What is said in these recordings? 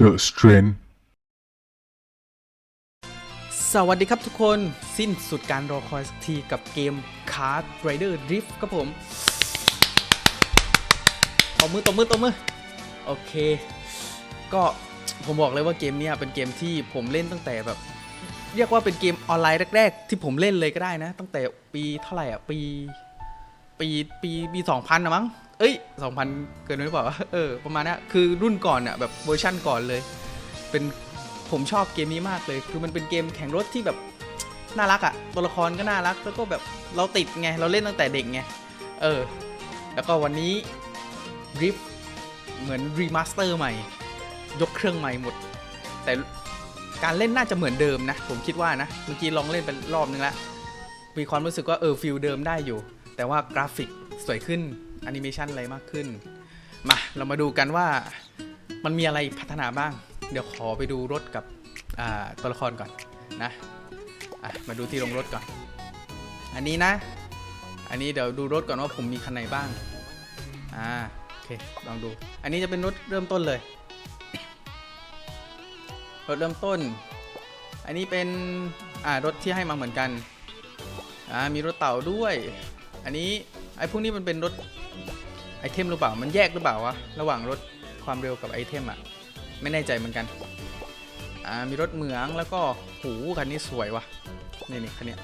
The Strength สวัสดีครับทุกคนสิ้นสุดการรอคอยสักทีกับเกม Card Rider Drift ครับผมตบมือตบมือตบมือ โอเค ก็ผมบอกเลยว่าเกมนี้เป็นเกมที่ผมเล่นตั้งแต่แบบ เรียกว่าเป็นเกมออนไลน์แรก ๆ ที่ผมเล่นเลยก็ได้นะ ตั้งแต่ปีเท่าไหร่อะ ปี ปีปีปีสองพันนะมั้ง เอ้ยสองพันเกินไปหรือเปล่าเออประมาณนี้คือรุ่นก่อนอะแบบเวอร์ชั่นก่อนเลย เป็นผมชอบเกมนี้มากเลย คือมันเป็นเกมแข่งรถที่แบบน่ารักอะตัวละครก็น่ารักแล้วก็แบบเราติดไงเราเล่นตั้งแต่เด็กไงเออ แล้วก็วันนี้ริฟเหมือนรีมาสเตอร์ใหม่ ยกเครื่องใหม่หมด แต่การเล่นน่าจะเหมือนเดิมนะ ผมคิดว่านะ เมื่อกี้ลองเล่นไปรอบนึงแล้วมีความรู้สึกว่าเออฟิลเดิมได้อยู่ แต่ว่ากราฟิกสวยขึ้น แอนิเมชันอะไรมากขึ้น มา เรามาดูกันว่ามันมีอะไรพัฒนาบ้าง เดี๋ยวขอไปดูรถกับตัวละครก่อนนะะมาดูที่ลงรถก่อน อันนี้นะ อันนี้เดี๋ยวดูรถก่อนว่าผมมีคันไหนบ้าง อ่า โอเค ลองดู อันนี้จะเป็นรถเริ่มต้นเลย รถเริ่มต้น อันนี้เป็น อ่า รถที่ให้มาเหมือนกัน อ่า มีรถเต่าด้วย อันนี้ไอ้พวกนี้มันเป็นรถ ไอเทมหรือเปล่า มันแยกหรือเปล่าวะ ระหว่างรถความเร็วกับไอเทมอะไม่แน่ใจเหมือนกัน อ่า มีรถเหมืองแล้วก็หูคันนี้สวยวะนี่นี่คันนี้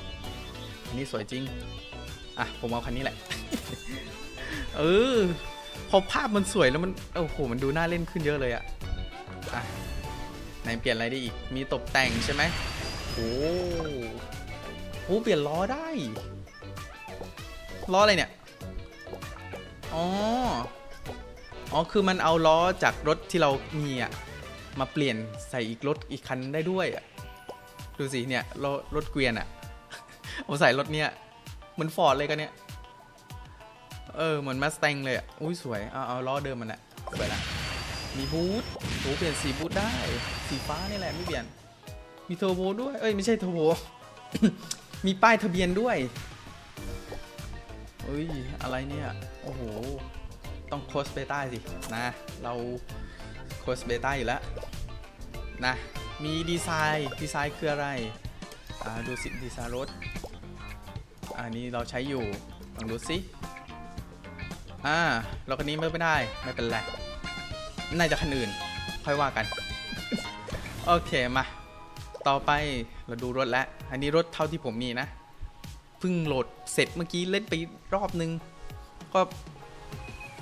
คันนี้สวยจริง อะ ผมเอาคันนี้แหละ เออ พอภาพมันสวยแล้วมัน โอ้โห มันดูน่าเล่นขึ้นเยอะเลยอะอะไหนเปลี่ยนอะไรได้อีก มีตกแต่งใช่ไหมโอ้โหเปลี่ยนล้อได้ ล้ออะไรเนี่ย อ๋อ อ๋อ คือมันเอาล้อจากรถที่เรามีอะ มาเปลี่ยนใส่อีกรถอีกคันได้ด้วยอะ ดูสิเนี่ยรถรถเกวียนอะ เอาใส่รถเนี่ยเหมือนฟอร์ดเลยกันเนี่ย เออ เหมือนมาส t ตงเลยอะ อุ้ยสวย เอาเอาล้อเดิมมันอะสวยละมีบูทโหเปลี่ยนสีบูทได้ สีฟ้านี่แหละไม่เปลี่ยน มีเทอร์โบด้วย เอ้ยไม่ใช่เทอร์โบ มีป้ายทะเบียนด้วย เฮ้ย อะไรเนี่ย โอ้โห ต้องโคสเบต้าสิ นะ เราโคสเบต้าอยู่แล้ว นะ มีดีไซน์ ดีไซน์คืออะไร อ่า ดูสิ ดีไซน์รถ อันนี้เราใช้อยู่ ลองดูสิ อ่า เราคันนี้ไม่ได้ ไม่เป็นไร น่าจะคันอื่น ค่อยว่ากัน โอเค มา ต่อไปเราดูรถแล้ว อันนี้รถเท่าที่ผมมีนะ เพิ่งโหลดเสร็จเมื่อกี้เล่นไปรอบนึง ก็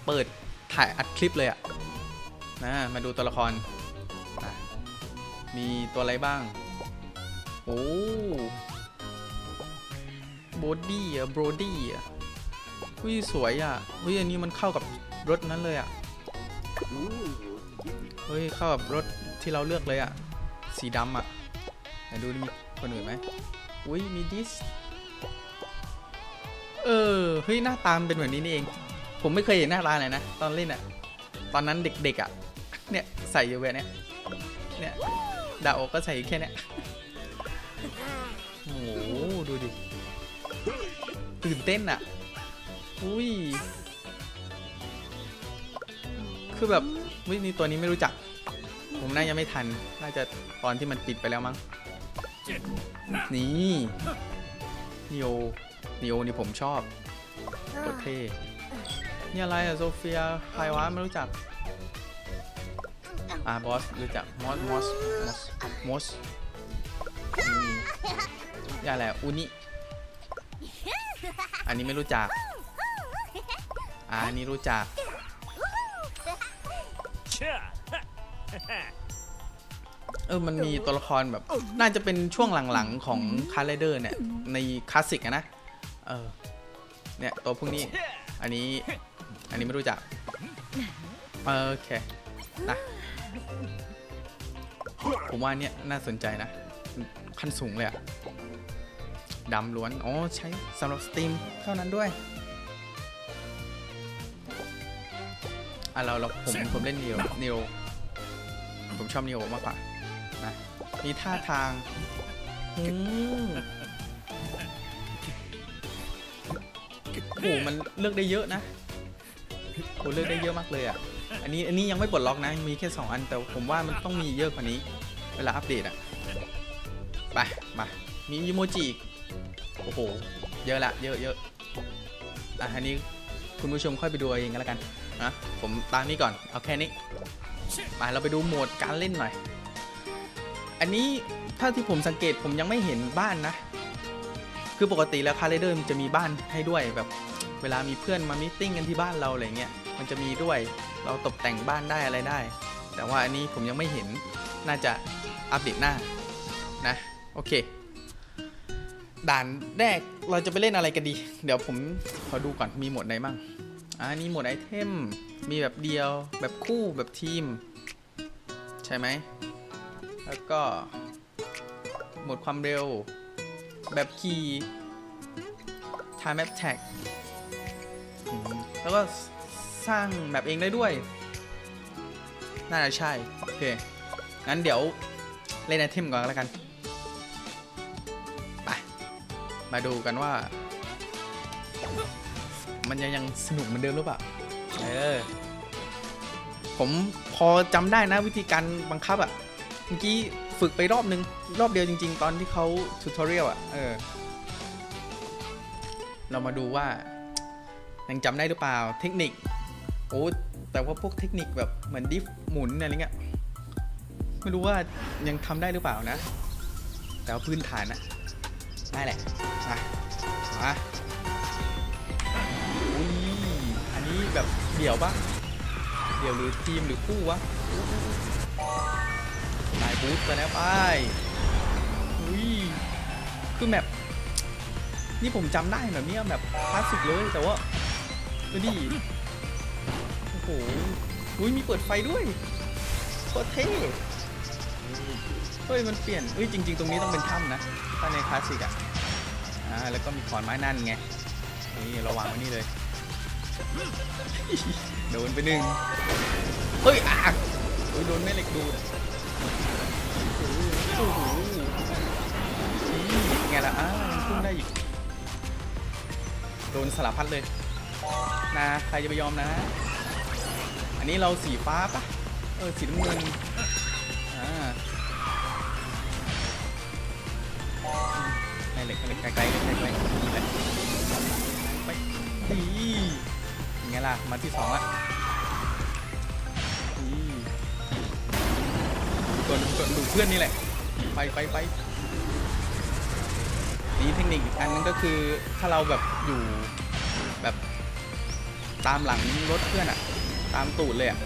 เปิดถ่ายอัดคลิปเลยอะนะมาดูตัวละคร มีตัวอะไรบ้าง โอ้โบดี้อะโบรดี้อะวิสวยอะวิอันนี้มันเข้ากับรถนั้นเลยอะเฮ้ยเข้ากับรถที่เราเลือกเลยอะสีดำอะไหนดูมีคนอื่นไหมอุ้ยมีดิส เออเฮ้ยหน้าตามเป็นแบบนี้นี่เอง ผมไม่เคยเห็นหน้าตาเลยนะตอนเล่นอะตอนนั้นเด็กๆอะเนี่ยใส่อยู่แบบเนี้ยเนี่ยดาวก็ใส่แค่เนี้ยโอ้โหดูดิตื่นเต้นอะอุ้ยคือแบบวินี่ตัวนี้ไม่รู้จัก ผมน่าจะไม่ทัน น่าจะตอนที่มันปิดไปแล้วมั้ง นี่โอ นิโอนี่ผมชอบโคตรเท่นี่อะไรอะโซเฟียใครวะไม่รู้จักอ่าบอสรู้จักมอสมอสมอสมอสนี่อะไรอุนิอันนี้ไม่รู้จักอ่าอันนี้รู้จักเออ มันมีตัวละครแบบ น่าจะเป็นช่วงหลังๆของคาร์เรเดอร์เนี่ย ในคลาสสิกอะนะ เออ เนี่ยตัวพวกนี้ อันนี้ อันนี้ไม่รู้จัก โอเค นะ ผมว่าเนี่ยน่าสนใจนะ ขั้นสูงเลยอะดำล้วน อ๋อ ใช้สำหรับสตรีมเท่านั้นด้วยอะเราเราผมผมเล่นนิโอนิโอผมชอบนิโอมากกว่านะ มีท่าทางอืม โอ้โหมันเลือกได้เยอะนะโอ้เลือกได้เยอะมากเลยอะ อันนี้อันนี้ยังไม่ปลดล็อกนะมีแค่ 2 อันแต่ผมว่ามันต้องมีเยอะกว่านี้ เวลาอัปเดตอะไป มา มีอีโมจิอีกโอ้โห เยอะละ เยอะเยอะอะอันนี้คุณผู้ชมค่อยไปดูเองกันแล้วกันนะผมตามนี้ก่อน เอาแค่นี้ไปเราไปดูโหมดการเล่นหน่อย อันนี้ถ้าที่ผมสังเกตผมยังไม่เห็นบ้านนะ คือปกติแล้วคาร์เดอร์มันจะมีบ้านให้ด้วยแบบเวลามีเพื่อนมามิทติ้งกันที่บ้านเราอะไรเงี้ยมันจะมีด้วยเราตกแต่งบ้านได้อะไรได้ แต่ว่าอันนี้ผมยังไม่เห็นน่าจะอัปเดตหน้านะโอเค ด่านแรกเราจะไปเล่นอะไรกันดี เดี๋ยวผมขอดูก่อนมีหมดไหนบ้างอ่านี่หมดไอเทมมีแบบเดียวแบบคู่แบบทีม ใช่ไหมแล้วก็หมดความเร็ว แบบคีย์ time attack อืมแล้วก็สร้างแบบเองได้ด้วย น่าจะใช่ โอเค งั้นเดี๋ยวเล่นไอเทมก่อนแล้วกัน ไป มาดูกันว่า มันยังยังสนุกเหมือนเดิมหรือเปล่า เออ ผมพอจำได้นะวิธีการบังคับอะ่ะ เมื่อกี้ ฝึกไปรอบนึง รอบเดียวจริง ๆ ตอนที่เขาทูตอเรียลอะ เออ เรามาดูว่ายังจำได้หรือเปล่า เทคนิค โอ้ แต่ว่าพวกเทคนิคแบบเหมือนดิฟหมุนอะไรเงี้ย ไม่รู้ว่ายังทำได้หรือเปล่านะ แต่ว่าพื้นฐานนะได้แหละ มามาอุ้ยอันนี้แบบเดี่ยวปะเดี่ยวหรือทีมหรือคู่วะ สายบูสต์ไปแล้วไปอุ้ยคือแบบนี่ผมจำได้แบบเนี้ยแบบคลาสสิกเลยแต่ว่าดูดิโอ้โหอุ้ยมีเปิดไฟด้วยโคตรเท่เฮ้ยมันเปลี่ยนเฮ้ยจริง ๆ ตรงนี้ต้องเป็นถ้ำนะถ้าในคลาสสิกอะอ่าแล้วก็มีขอนไม้นั่นไงนี่ราวางไว้นี่เลยโดนไปหนึ่งเฮ้ยอะโอ้ยโดนแม่เหล็กดูด โอ้โหนี่ไงล่ะอ้าวยังพุ่งได้อีก โดนสลับพัดเลย นะ ใครจะไปยอมนะ อันนี้เราสีฟ้าปะเออ สีน้ำเงิน อ่าให้เหล็กให้เหล็กไกลๆไกลๆไกลๆนี่แหลไปดียังไงล่ะ มาที่สองละ กดกดดูเพื่อนนี่แหละ ไปไปไปนี่เทคนิคอีกอันนึงก็คือถ้าเราแบบอยู่แบบตามหลังรถเพื่อนอะตามตูดเลยอะ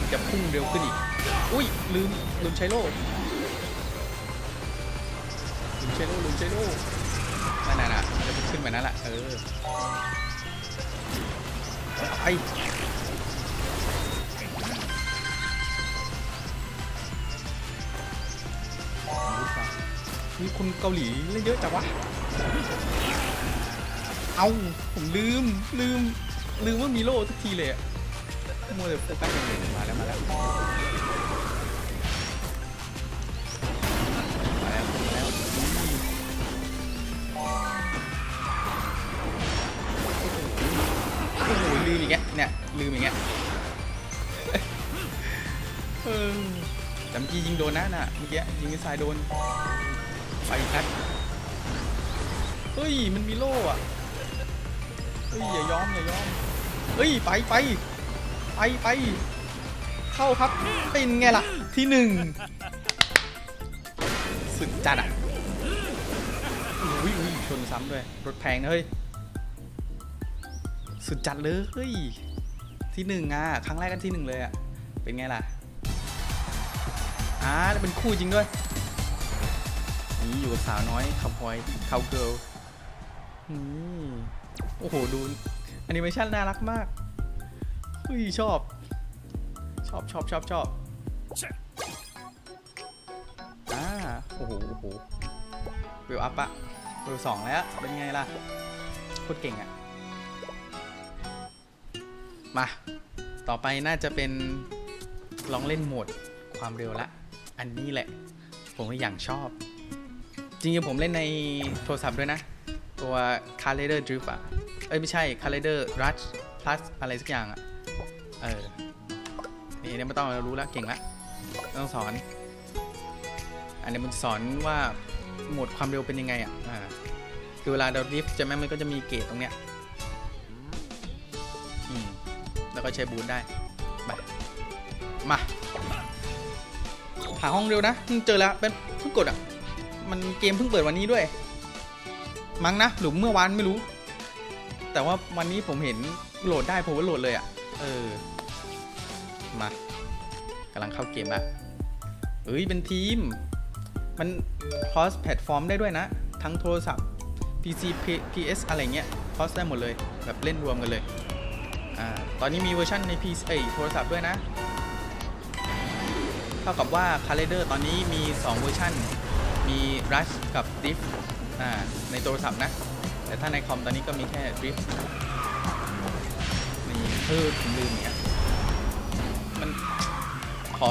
มันจะพุ่งเร็วขึ้นอีก อุ้ยลืมลืมใช้โล่ลืมใช้โล่ลืมใช้โล่นั่นน่ะนะมันจะขึ้นแบบนั้นแหละเออไป มีคนเกาหลีเล่นเยอะจังวะ เอาผมลืมลืมลืมว่ามีโล่ทุกทีเลยอะมัวแต่โฟกัสอย่างอื่นมาแล้วมาแล้วมาแล้วมาแล้วโอ้โหลืมอีกแกเนี่ยลืมอีกแกเออ แต่เมื่อกี้ยิงโดนนะน่ะเมื่อกี้ยิงสไซล์โดนไปนัดเฮ้ยมันมีโล่อะเฮ้ยอย่ายอมอย่ายอมเฮ้ยไปไปไปไปเข้าครับเป็นไงล่ะที่หนึ่งสุดจัดอะอุ้ยอุ้ยชนซ้ำด้วยรถแพงนะเฮ้ยสุดจัดเลยเฮ้ยที่หนึ่งอะครั้งแรกกันที่หนึ่งเลยอะเป็นไงล่ะ อ่าแล้วเป็นคู่จริงด้วย นี่อยู่กับสาวน้อยขับพอยคาวเกิลนี่โอ้โหดูแอนิเมชันน่ารักมากเฮ้ยชอบ ชอบชอบชอบชอบอ่าโอ้โหโอ้โหวิวอัพอะวิวสองแล้ว เป็นไงล่ะโคตรเก่งอะมา ต่อไปน่าจะเป็นลองเล่นโหมดความเร็วละ อันนี้แหละ ผมก็อย่างชอบ จริงๆผมเล่นในโทรศัพท์ด้วยนะ ตัว c a r r a d e r Drift อะเอ้ย ไม่ใช่ c a r r a d e r Rush Plus อะไรสักอย่างอะเออนี่เนี่ยไม่ต้องเรารู้แล้วเก่งละต้องสอน อันนี้มันสอนว่าโหมดความเร็วเป็นยังไงอะอ่าคือเวลาเราดริฟต์จะไหมมันก็จะมีเกจตรงเนี้ยอืมแล้วก็ใช้บูทได้ไปมา หาห้องเร็วนะเพิ่งเจอแล้วเป็นเพิ่งกดอะ มันเกมเพิ่งเปิดวันนี้ด้วย มั้งนะหรือเมื่อวานไม่รู้ แต่ว่าวันนี้ผมเห็นโหลดได้ผมก็โหลดเลยอะ เออ มากำลังเข้าเกมละเอ้ยเป็นทีม มัน cross platform ได้ด้วยนะ ทั้งโทรศัพท์ PC P- PS อะไรเงี้ย cross ได้หมดเลย แบบเล่นรวมกันเลย อ่า ตอนนี้มีเวอร์ชันใน PC เอ้ยโทรศัพท์ด้วยนะ เท่ากับว่า c a l e n d a r ตอนนี้มี 2 เวอร์ชันมี Rush กับ Drift อ่าในโทรศัพท์นะ แต่ถ้าในคอมตอนนี้ก็มีแค่ Drift นี่เออผมลืมเนี่ยมันขอ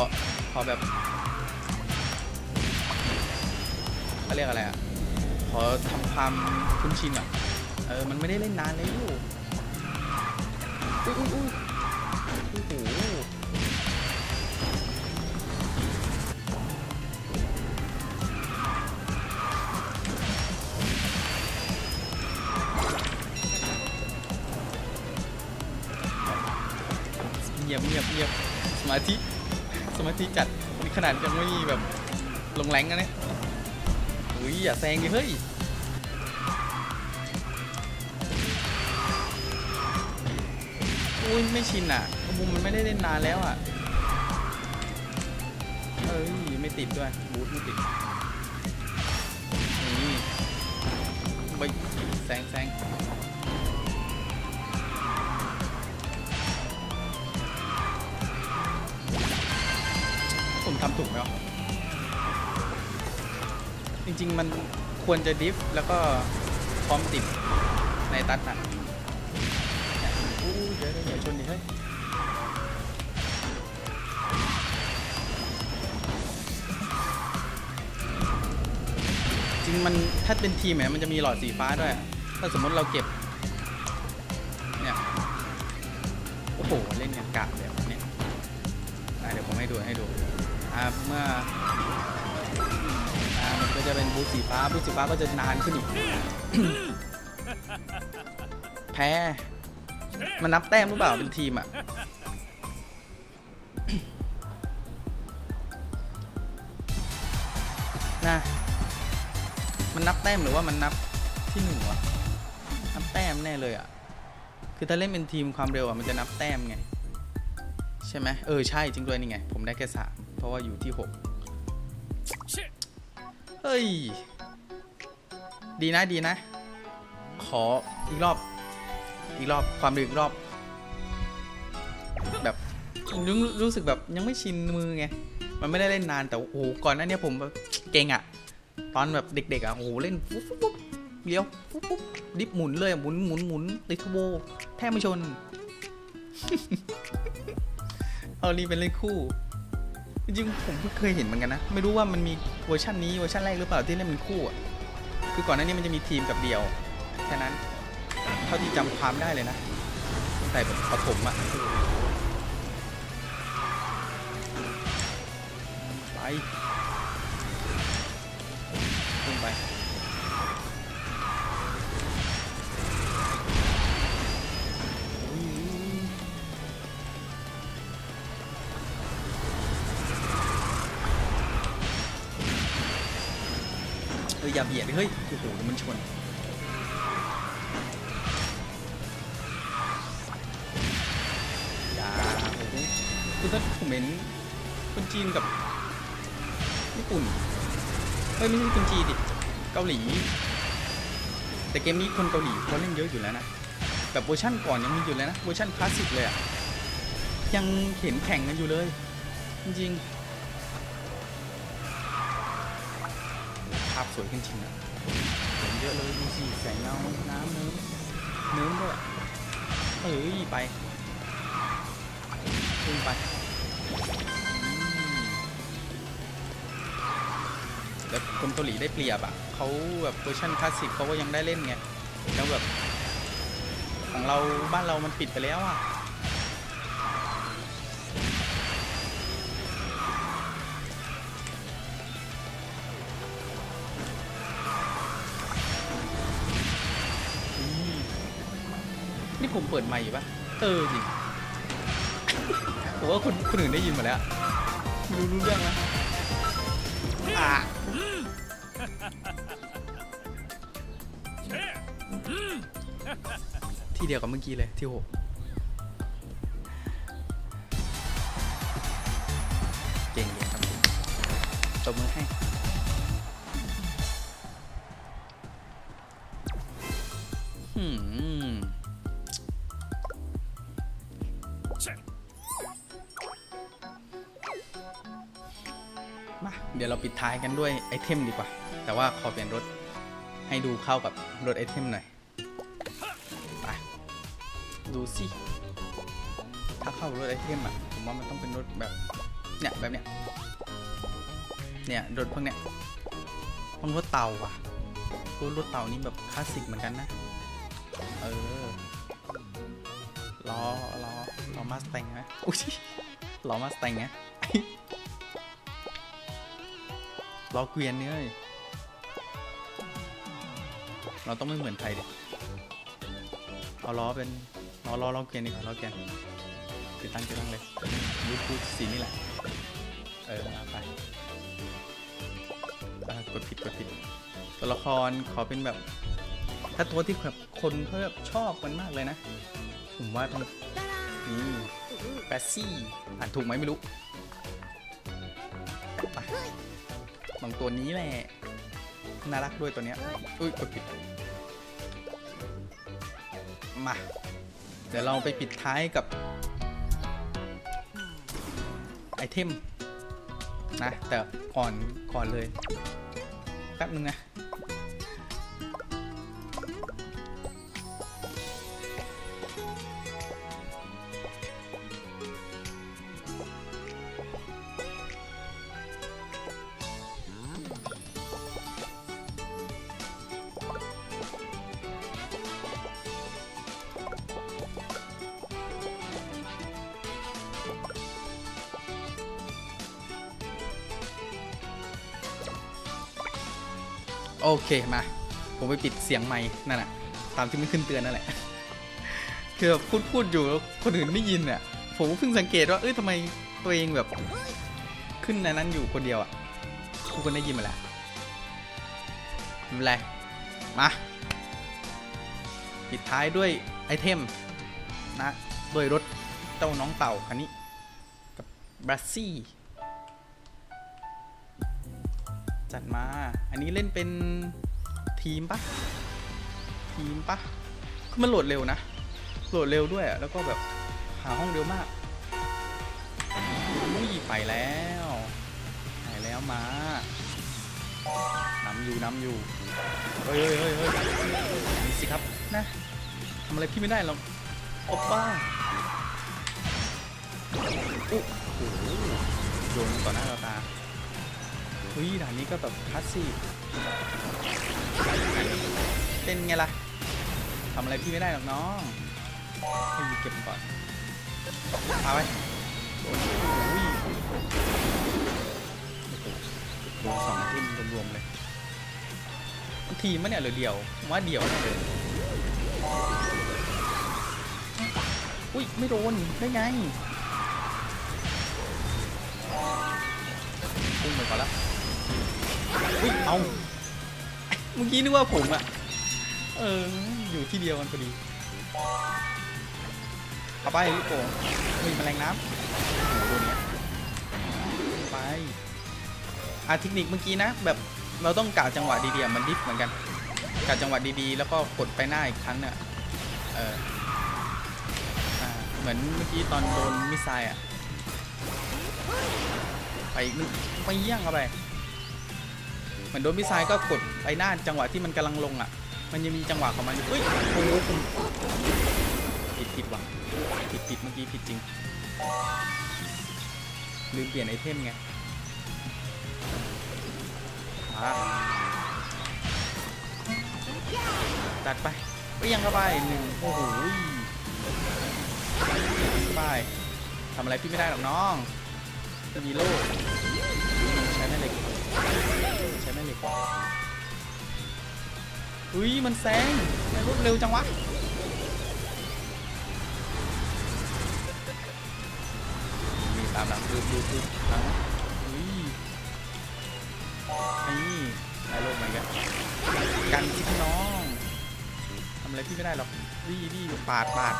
ขอแบบเขาเรียกอะไรอะ ขอทำความคุ้นชินอะ เออ มันไม่ได้เล่นนานเลยลูกอุ้ยอุ้ย มาธิสมาธิจัดนี่ขนาดยังไม่มีแบบลงแรงกันเนี่ยอุ้ยอย่าแซงดิเฮ้ยอุ้ยไม่ชินอะมุมมันไม่ได้เล่นนานแล้วอะเอ้ยไม่ติดด้วยบูทไม่ติดนี่ไปแซงแซง ถูกไหมวะจริง ๆ มันควรจะดิฟแล้วก็พร้อมติดในตัดอะเนี่ยอู้เดี๋ยวเดี๋ยวเดี๋ยวชนดิเฮ้ยจริงมันถ้าเป็นทีมเนี่ยมันจะมีหลอดสีฟ้าด้วย ถ้าสมมติเราเก็บ เมื่ออ่ามันก็จะเป็นบูธสีฟ้าบูธสีฟ้าก็จะนานขึ้นอีก แพ้มันนับแต้มหรือเปล่าเป็นทีมอะนะมันนับแต้มหรือว่ามันนับที่หนึ่งวะนับแต้มแน่เลยอะคือถ้าเล่นเป็นทีมความเร็วอะมันจะนับแต้มไง ใช่ไหมเออใช่จริงด้วยนี่ไง ผมได้แค่สาม เพราะว่าอยู่ที่หกเฮ้ย ดีนะดีนะ ขออีกรอบ อีกรอบความเร็วอีกรอบ แบบรู้รู้สึกแบบยังไม่ชินมือไง มันไม่ได้เล่นนานแต่โอ้โหก่อนหน้าเนี้ผมแบบเก่งอะตอนแบบเด็กๆอะโอ้โหเล่นปุ๊บปุ๊บปุ๊บเลี้ยวปุ๊บปุ๊บดิฟหมุนเลยอะหมุนหมุนหมุนติดเทอร์โบแทบไม่ชนเอานี่เป็นเล่นคู่ จริงๆผมเพิ่งเคยเห็นเหมือนกันนะ ไม่รู้ว่ามันมีเวอร์ชันนี้เวอร์ชันแรกหรือเปล่าที่เล่นเป็นคู่อะคือก่อนหน้านี้มันจะมีทีมกับเดียวแค่นั้นเท่าที่จำความได้เลยนะตั้งแต่แบบประถมอะไป อออย่าเบียดเฮ้ยโอ้โหเดี๋ยวมันชนอย่าโอ้โหคือถ้าผมเห็นคนจีนกับญี่ปุ่นเฮ้ยไม่ใช่คนจีนดิเกาหลี แต่เกมนี้คนเกาหลีเขาเล่นเยอะอยู่แล้วนะแบบเวอร์ชั่นก่อนยังมีอยู่เลยนะเวอร์ชั่นคลาสสิกเลยอะยังเห็นแข่งกันอยู่เลย จริงๆ วยขึ้นจริงอะเห็นเยอะเลยดูสิแสงเงาน้ำเนิ้มเนิ้มด้วยเอ้ยไปขึ้นไปแล้วคนเกาหลีได้เปรียบอะเขาแบบเวอร์ชันคลาสสิกเขาก็ยังได้เล่นไงแล้วแบบของเราบ้านเรามันปิดไปแล้วอะ นี่ผมเปิดไมค์อยู่ปะเออจริงผมว่าคนคนอื่นได้ยินหมดแล้วไม่รู้รู้เรื่องไหมอะที่เดียวกับเมื่อกี้เลยที่หกเก่งเลยครับตบมือให้หืม ปิดท้ายกันด้วยไอเทมดีกว่า แต่ว่าขอเปลี่ยนรถให้ดูเข้ากับรถไอเทมหน่อย ไป ดูสิ ถ้าเข้ารถไอเทมอะ ผมว่ามันต้องเป็นรถแบบ เนี่ย แบบเนี้ย เนี่ย รถพวกเนี้ยต้องรถเต่าว่ะรถรถเต่านี่แบบคลาสสิกเหมือนกันนะ เออ ล้อ ล้อ ล้อมาสแตงไหมอุ้ยล้อมาสแตงไง ล้อเกวียนเนี่ยเราต้องไม่เหมือนใครดิเอาล้อเป็นล้อล้อล้อเกวียนดีกว่าล้อเกวียนติดตั้งติดตั้งเลยยูทูบสีนี่แหละ เออเอาไปกดผิดกดผิดตัวละครขอเป็นแบบ ถ้าตัวที่แบบคนเขาแบบชอบมันมากเลยนะ ผมว่าต้องนี่แปซซี่อ่านถูกไหมไม่รู้ บางตัวนี้แหละ น่ารักด้วยตัวเนี้ยอุ้ยกดผิด มา เดี๋ยวเราไปปิดท้ายกับ ไอเทม นะ แต่ก่อนก่อนเลย แป๊บนึงนะ โอเคมา ผมไปปิดเสียงไม้นั่นแหละตามที่มันขึ้นเตือนนั่นแหละคือแบบพูดพูดอยู่แล้วคนอื่นไม่ยินอะผมเพิ่งสังเกตว่าเอ้ยทำไมตัวเองแบบ ขึ้นในนั้นอยู่คนเดียวอะทุกคนได้ยินมาแล้วไม่เป็นไรมา ปิดท้ายด้วยไอเทมนะด้วยรถเจ้าน้องเต่าคันนี้กับบรัสซี่ จัดมา อันนี้เล่นเป็นทีมปะทีมปะคือมันโหลดเร็วนะ โหลดเร็วด้วยแล้วก็แบบหาห้องเร็วมากอุ้ยไปแล้วไปแล้วมานำอยู่นำอยู่ เฮ้ยเฮ้ยเฮ้ยเฮ้ยนี่สิครับนะทำอะไรพี่ไม่ได้หรอกโอปป้าอุ๊โอ้โหโยนต่อหน้าต่อตา ฮ้ยด่านนี้ก็แบบคลาสสิกเป็นไงล่ะทำอะไรพี่ไม่ได้หรอกน้องให้ยีเก็บก่อนเอาไปโอ้ยโดนสองทีมรวมๆเลยทีมมันเนี่ยหรือเดียวว่าเดียวเลยอุ้ยไม่โดนได้ไงพุ่งไปก่อนละ อุ้ยเอาเมื่อกี้นึกว่าผมอะเออ อยู่ที่เดียวกันพอดีเอาไปลูกโป่งเฮ้ยแมลงน้ำโอ้โหตัวเนี้ยไปอาเทคนิคเมื่อกี้นะ แบบเราต้องกะจังหวะดีๆมันดิฟเหมือนกันกะจังหวะดีๆ แล้วก็กดไปหน้าอีกครั้งเนี่ยเอออ่าเหมือนเมื่อกี้ตอนโดนมิสไซล์อะไปอีกนึงไปเยี่ยงเข้าไป เหมือนโดนมิสไซล์ก็กดไปหน้าจังหวะที่มันกำลังลงอะ มันยังมีจังหวะของมันอยู่เฮ้ยโอ้โหผมผิดผิดว่ะผิดผิดเมื่อกี้ผิดจริง ลืมเปลี่ยนไอเทมไงมาตัดไปเปรี้ยงเข้าไปหนึ่งโอ้โหเข้าไปทำอะไรพี่ไม่ได้หรอกน้องจะมีโล่ใช้แม่เหล็ก ใช้แม่เหล็กอุ้ยมันแซงไมันรถเร็วจังวะมีตามหลังดูดูดูหลังอุ้ยนี่นายลงไหมกันกันที่พี่น้องทำอะไรพี่ไม่ได้หรอกดีดีปาดปาด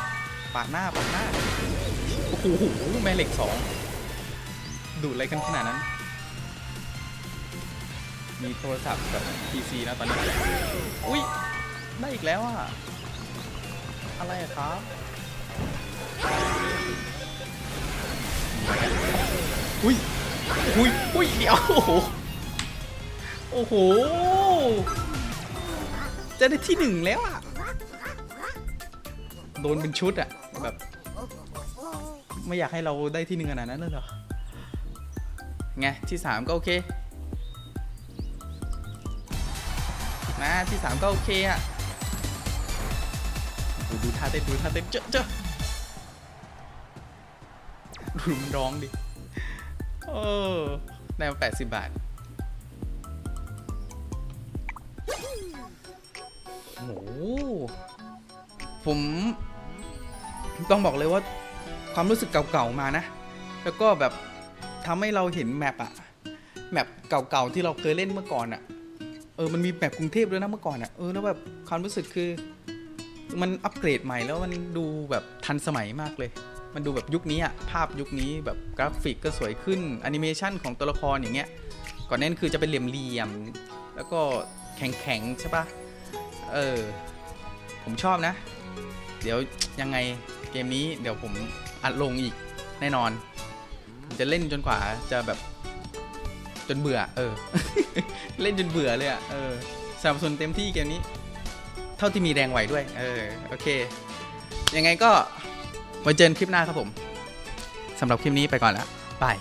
ปาดหน้าปาดหน้าโอ้โหแม่เหล็กสองดูดอะไรกันขนาดนั้น มีโทรศัพท์กับ PC นะตอนนี้ อุ้ยได้อีกแล้วอะ อะไรอะครับอุ้ยอุ้ยอุ้ยเดี๋ยวโอ้โห โอ้โห จะได้ที่หนึ่งแล้วอะ โดนเป็นชุดอะ แบบ ไม่อยากให้เราได้ที่หนึ่งขนาดนั้นเลยเหรอไงที่สามก็โอเค นะที่สามก็โอเคอะดูดูท่าเต้นดูท่าเต้นเจอะเจอะดูมันร้องดิเออได้มาแปดสิบบาทโอ้ผมต้องบอกเลยว่าความรู้สึกเก่าๆมานะ แล้วก็แบบทำให้เราเห็นแมปอะแมปเก่าๆที่เราเคยเล่นเมื่อก่อนอะ ออมันมีแมปกรุงเทพด้วยนะเมื่อก่อนอะเออแล้วแบบความรู้สึกคือ มันอัปเกรดใหม่แล้วมันดูแบบทันสมัยมากเลย มันดูแบบยุคนี้อะภาพยุคนี้แบบกราฟิกก็สวยขึ้นแอนิเมชันของตัวละครอย่างเงี้ยก่อนนั้นคือจะเป็นเหลี่ยมๆแล้วก็แข็งๆใช่ปะเออผมชอบนะ เดี๋ยวยังไงเกมนี้เดี๋ยวผมอัดลงอีกแน่นอน จะเล่นจนกว่าจะแบบ จนเบื่อ เออ เล่นจนเบื่อเลยอะเออสนับสนุนเต็มที่เกมนี้ เท่าที่มีแรงไหวด้วย เออ โอเค ยังไงก็มาเจอกันคลิปหน้าครับผมสำหรับคลิปนี้ไปก่อนแล้วบาย